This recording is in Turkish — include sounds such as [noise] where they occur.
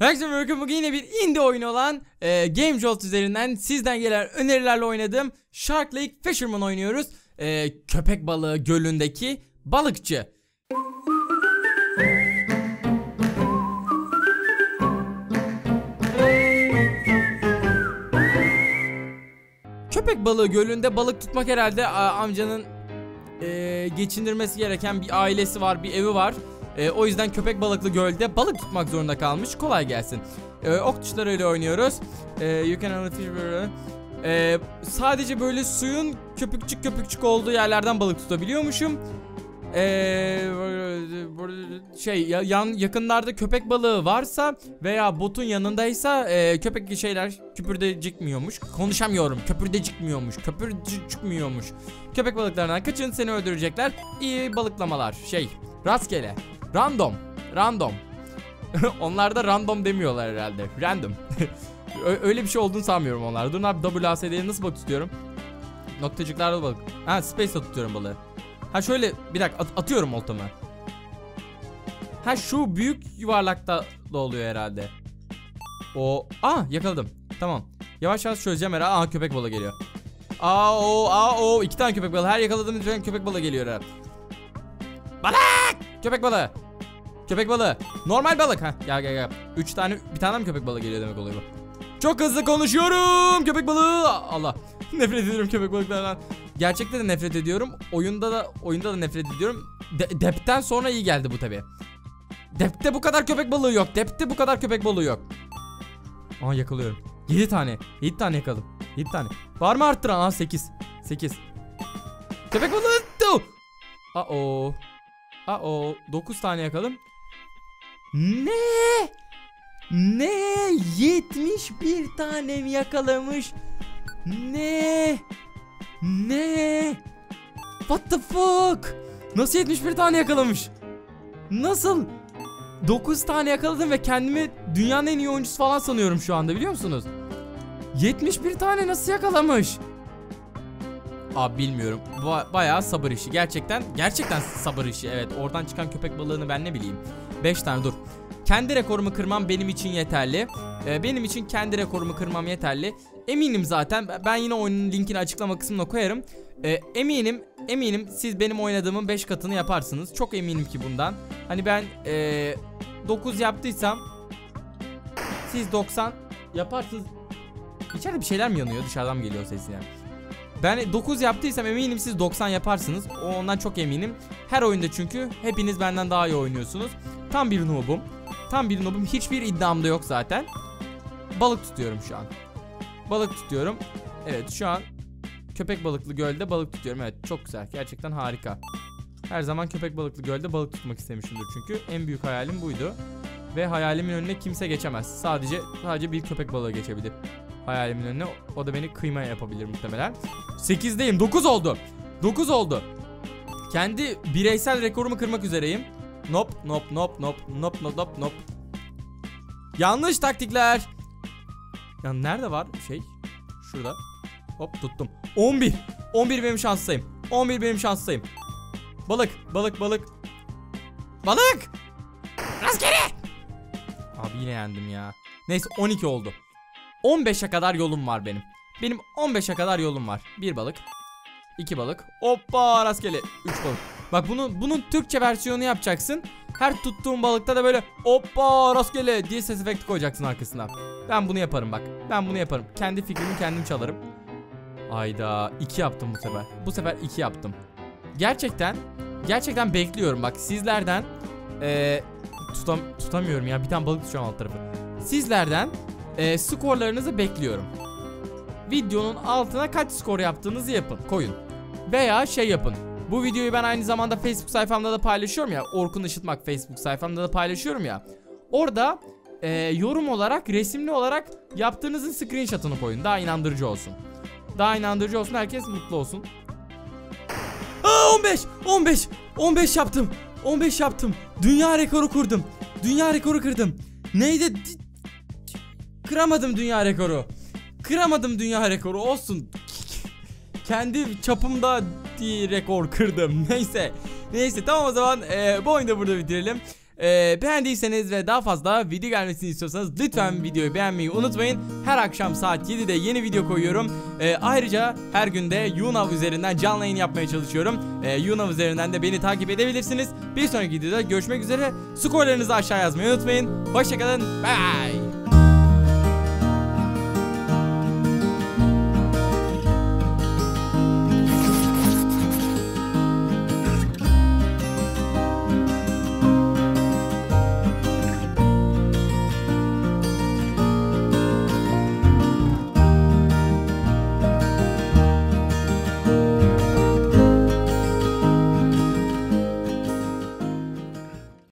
Herkese merhaba bugün yine bir indie oyunu olan e, Game Jolt üzerinden sizden gelen önerilerle oynadığım Shark Lake Fisherman oynuyoruz. E, köpek balığı gölündeki balıkçı. Köpek balığı gölünde balık tutmak herhalde a, amcanın e, geçindirmesi gereken bir ailesi var, bir evi var. E, o yüzden köpek balıklı gölde balık tutmak zorunda kalmış. Kolay gelsin. E, ok tuşlarıyla oynuyoruz. E, you can only fish. E, sadece böyle suyun köpükçük köpükçük olduğu yerlerden balık tutabiliyormuşum. Ee, şey ya- yan yakınlarda köpek balığı varsa veya botun yanındaysa e, köpek şeyler küpürdecikmiyormuş. Konuşamıyorum. Köpürdecikmiyormuş. Köpürdecikmiyormuş. Köpek balıklarından kaçın seni öldürecekler. İyi balıklamalar. Şey rastgele. Random. Random. [laughs] Onlarda random demiyorlar herhalde. Random. [laughs] Öyle bir şey olduğunu sanmıyorum onlarda. Dur abi WASD'ye nasıl balık tutuyorum? Noktacıklarda balık. Ha space'e tutuyorum balığı. Ha şöyle bir dakika at- atıyorum oltamı. Ha şu büyük yuvarlakta da oluyor herhalde. O aa yakaladım. Tamam. Yavaş yavaş çözeceğim herhalde. Aa köpek balığı geliyor. Aa o aa o iki tane köpek balığı. Her yakaladığımız bir köpek balığı geliyor herhalde. Balık! Köpek balığı. Köpek balığı. Normal balık. Ha gel gel gel. Üç tane bir tane mi köpek balığı geliyor demek oluyor bu. Çok hızlı konuşuyorum. Köpek balığı. Allah. [laughs] nefret ediyorum köpek balıklarından. Gerçekte de nefret ediyorum. Oyunda da oyunda da nefret ediyorum. De- depten sonra iyi geldi bu tabi. Depte bu kadar köpek balığı yok. Depte bu kadar köpek balığı yok. Aa yakalıyorum. 7 tane. 7 tane yakaladım. 7 tane. Var mı arttıran? Aa 8. 8. Köpek balığı. Aa o. Aa o. 9 tane yakaladım. Ne? Ne? 71 tane mi yakalamış? Ne? Ne? What the fuck? Nasıl 71 tane yakalamış? Nasıl? 9 tane yakaladım ve kendimi dünyanın en iyi oyuncusu falan sanıyorum şu anda biliyor musunuz? 71 tane nasıl yakalamış? Abi bilmiyorum. Ba- bayağı sabır işi. Gerçekten gerçekten sabır işi. Evet, oradan çıkan köpek balığını ben ne bileyim. 5 tane dur. Kendi rekorumu kırmam benim için yeterli. Ee, benim için kendi rekorumu kırmam yeterli. Eminim zaten ben yine oyunun linkini açıklama kısmına koyarım. Ee, eminim eminim siz benim oynadığımın 5 katını yaparsınız. Çok eminim ki bundan. Hani ben ee, 9 yaptıysam siz 90 yaparsınız. İçeride bir şeyler mi yanıyor? Dışarıdan mı geliyor ses yani? Ben 9 yaptıysam eminim siz 90 yaparsınız. Ondan çok eminim. Her oyunda çünkü hepiniz benden daha iyi oynuyorsunuz. Tam bir noobum. Tam bir noobum. Hiçbir iddiam da yok zaten. Balık tutuyorum şu an. Balık tutuyorum. Evet şu an köpek balıklı gölde balık tutuyorum. Evet çok güzel. Gerçekten harika. Her zaman köpek balıklı gölde balık tutmak istemişimdir çünkü. En büyük hayalim buydu. Ve hayalimin önüne kimse geçemez. Sadece sadece bir köpek balığı geçebilir. Hayalimin önüne o da beni kıyma yapabilir muhtemelen. 8'deyim. 9 oldu. 9 oldu. Kendi bireysel rekorumu kırmak üzereyim. Nop nop nop nop nop nop nop nop. Yanlış taktikler. Ya nerede var şey? Şurada. Hop tuttum. 11. 11 benim şanslıyım. 11 benim şanslıyım. Balık, balık, balık. Balık! Rastgele! Abi yine yendim ya. Neyse 12 oldu. 15'e kadar yolum var benim. Benim 15'e kadar yolum var. Bir balık. iki balık. Hoppa rastgele. Üç balık. Bak bunu bunun Türkçe versiyonu yapacaksın. Her tuttuğun balıkta da böyle hoppa rastgele diye ses efekti koyacaksın arkasına. Ben bunu yaparım bak. Ben bunu yaparım. Kendi fikrimi kendim çalarım. Ayda iki yaptım bu sefer. Bu sefer iki yaptım. Gerçekten gerçekten bekliyorum bak sizlerden eee tutam tutamıyorum ya bir tane balık tutacağım alt tarafı. Sizlerden eee skorlarınızı bekliyorum. Videonun altına kaç skor yaptığınızı yapın koyun. Veya şey yapın. Bu videoyu ben aynı zamanda Facebook sayfamda da paylaşıyorum ya. Orkun Işıtmak Facebook sayfamda da paylaşıyorum ya. Orada eee, yorum olarak, resimli olarak yaptığınızın screenshot'ını koyun. Daha inandırıcı olsun. Daha inandırıcı olsun. Herkes mutlu olsun. Aa 15! 15! 15 yaptım. 15 yaptım. Dünya rekoru kurdum. Dünya rekoru kırdım. Neydi? Kıramadım dünya rekoru. Kıramadım dünya rekoru. Olsun. Kendi çapımda rekor kırdım. [laughs] Neyse. Neyse tamam o zaman e, bu oyunu da burada bitirelim. Ee, beğendiyseniz ve daha fazla video gelmesini istiyorsanız lütfen videoyu beğenmeyi unutmayın. Her akşam saat 7'de yeni video koyuyorum. Ee, ayrıca her günde YouNow üzerinden canlı yayın yapmaya çalışıyorum. Ee, YouNow üzerinden de beni takip edebilirsiniz. Bir sonraki videoda görüşmek üzere. Skorlarınızı aşağı yazmayı unutmayın. Hoşçakalın. Bye.